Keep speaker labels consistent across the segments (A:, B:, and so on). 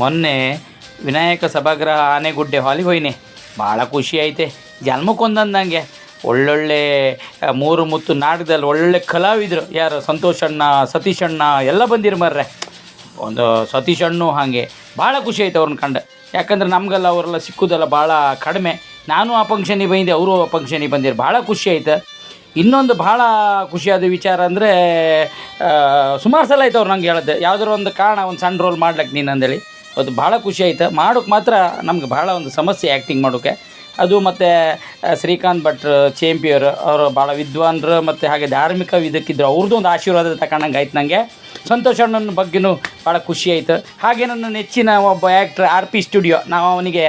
A: ಮೊನ್ನೆ ವಿನಾಯಕ ಸಭಾಗೃಹ ಆನೆಗುಡ್ಡೆ ಹಾಲಿಗೆ ಹೋಯ್ನೆ. ಭಾಳ ಖುಷಿ ಐತೆ. ಜನ್ಮಕ್ಕೊಂದಂದಂಗೆ ಒಳ್ಳೊಳ್ಳೆ ಮೂರು ಮುತ್ತು ನಾಟಕದಲ್ಲಿ ಒಳ್ಳೆ ಕಲಾವಿದರು. ಯಾರು ಸಂತೋಷಣ್ಣ ಅಣ್ಣ, ಸತೀಶ್ ಅಣ್ಣ, ಎಲ್ಲ ಬಂದಿರು ಮರ್ರೆ. ಒಂದು ಸತೀಶ್ ಅಣ್ಣು ಹಾಗೆ. ಭಾಳ ಖುಷಿ ಆಯ್ತು ಅವ್ರನ್ನ ಕಂಡು. ಯಾಕಂದ್ರೆ ನಮಗೆಲ್ಲ ಅವರೆಲ್ಲ ಸಿಕ್ಕುದೆಲ್ಲ ಭಾಳ ಕಡಿಮೆ. ನಾನು ಆ ಫಂಕ್ಷನಿಗೆ ಬಂದಿದ್ದೆ, ಅವರು ಆ ಫಂಕ್ಷನಿಗೆ ಬಂದಿರು ಭಾಳ ಖುಷಿ ಆಯ್ತು ಇನ್ನೊಂದು ಭಾಳ ಖುಷಿಯಾದ ವಿಚಾರ ಅಂದರೆ ಸುಮಾರು ಸಲ ಆಯ್ತು ಅವ್ರು ನಂಗೆ ಹೇಳಿದ್ದೆ ಯಾವುದಾದ್ರು ಒಂದು ಕಾರಣ, ಒಂದು ಸಣ್ಣ ರೋಲ್ ಮಾಡ್ಲಿಕ್ಕೆ ನೀನು ಅಂದೇಳಿ. ಅದು ಭಾಳ ಖುಷಿ ಆಯ್ತು. ಮಾಡೋಕೆ ಮಾತ್ರ ನಮ್ಗೆ ಭಾಳ ಒಂದು ಸಮಸ್ಯೆ ಆ್ಯಕ್ಟಿಂಗ್ ಮಾಡೋಕ್ಕೆ ಅದು ಮತ್ತು ಶ್ರೀಕಾಂತ್ ಭಟ್ರು ಚೇಂಪಿಯರ್ ಅವರು ಭಾಳ ವಿದ್ವಾನ್ರು ಮತ್ತು ಹಾಗೆ ಧಾರ್ಮಿಕ ಇದಕ್ಕಿದ್ರು ಅವ್ರದ್ದು ಒಂದು ಆಶೀರ್ವಾದ ತಗೊಂಡಂಗೆ ಆಯ್ತು ನನಗೆ ಸಂತೋಷ್ ಅಣ್ಣನ ಬಗ್ಗೆನೂ ಭಾಳ ಖುಷಿ ಆಯಿತು. ಹಾಗೆ ನನ್ನ ನೆಚ್ಚಿನ ಒಬ್ಬ ಆ್ಯಕ್ಟ್ರ್ ಆರ್ ಪಿ ಸ್ಟುಡಿಯೋ ನಾವು ಅವನಿಗೆ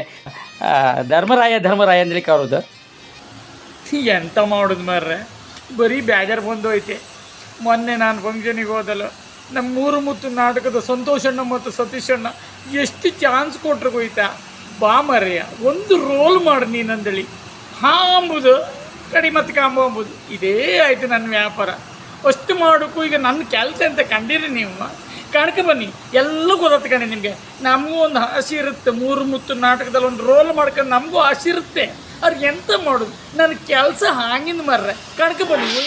A: ಧರ್ಮರಾಯ ಧರ್ಮರಾಯ ಅಂದ್ಲಿಕ್ಕೆ ಅವ್ರದ್ದು
B: ಎಂತ ಮಾಡೋದು ಮಾರ್ರೆ? ಬರೀ ಬೇಜಾರು ಬಂದು ಐತೆ. ಮೊನ್ನೆ ನಾನು ಫಂಕ್ಷನಿಗೆ ಹೋದಲ್ಲ. ನಮ್ಮ ಮೂರು ಮುತ್ತು ನಾಟಕದ ಸಂತೋಷಣ್ಣ ಮತ್ತು ಸತೀಶಣ್ಣ ಎಷ್ಟು ಚಾನ್ಸ್ ಕೊಟ್ರೆ ಗೊಯ್ತಾ? ಬಾ ಮರ್ಯ ಒಂದು ರೋಲ್ ಮಾಡು ನೀನಂದೇಳಿ ಹಾ ಅಂಬುದು ಕಡಿ ಮತ್ತು ಕಾಂಬು ಅಂಬುದು. ಇದೇ ಆಯಿತು ನನ್ನ ವ್ಯಾಪಾರ. ಅಷ್ಟು ಮಾಡೋಕ್ಕೂ ಈಗ ನನ್ನ ಕೆಲಸ ಅಂತ ಕಂಡಿರಿ ನೀವು? ಕಣಕ ಬನ್ನಿ, ಎಲ್ಲ ಗೊತ್ತಾಗ್ತದೆ ಕಣಿ ನಿಮಗೆ. ನಮಗೂ ಒಂದು ಆಸೆ ಇರುತ್ತೆ, ಮೂರು ಮುತ್ತು ನಾಟಕದಲ್ಲಿ ಒಂದು ರೋಲ್ ಮಾಡ್ಕೊಂಡು ನಮಗೂ ಆಸೆ ಇರುತ್ತೆ. ಅವ್ರಿಗೆ ಎಂತ ಮಾಡೋದು? ನನ್ನ ಕೆಲಸ ಹಾಂಗಿಂದ ಮರ್ರೆ. ಕಣಕ ಬನ್ನಿ.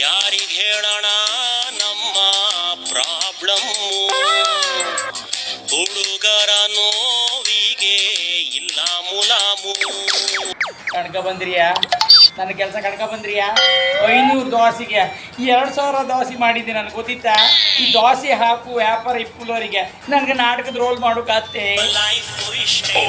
C: ಯಾರಿಗೆ ಹೇಳೋಣ?
B: ಕಣಕ ಬಂದ್ರಿಯಾ? ನನ್ನ ಕೆಲಸ ಕಣ್ಕ ಬಂದ್ರಿಯಾ? ಐನೂರು ದೋಸೆಗೆ ಎರಡು ಸಾವಿರ ದೋಸೆ ಮಾಡಿದ್ದೆ ನನಗೆ ಗೊತ್ತಿತ್ತಾ? ಈ ದೋಸೆ ಹಾಕು ವ್ಯಾಪಾರ ಇಪ್ಪುಲೋರಿಗೆ ನನಗೆ ನಾಟಕದ ರೋಲ್
C: ಇಷ್ಟೇ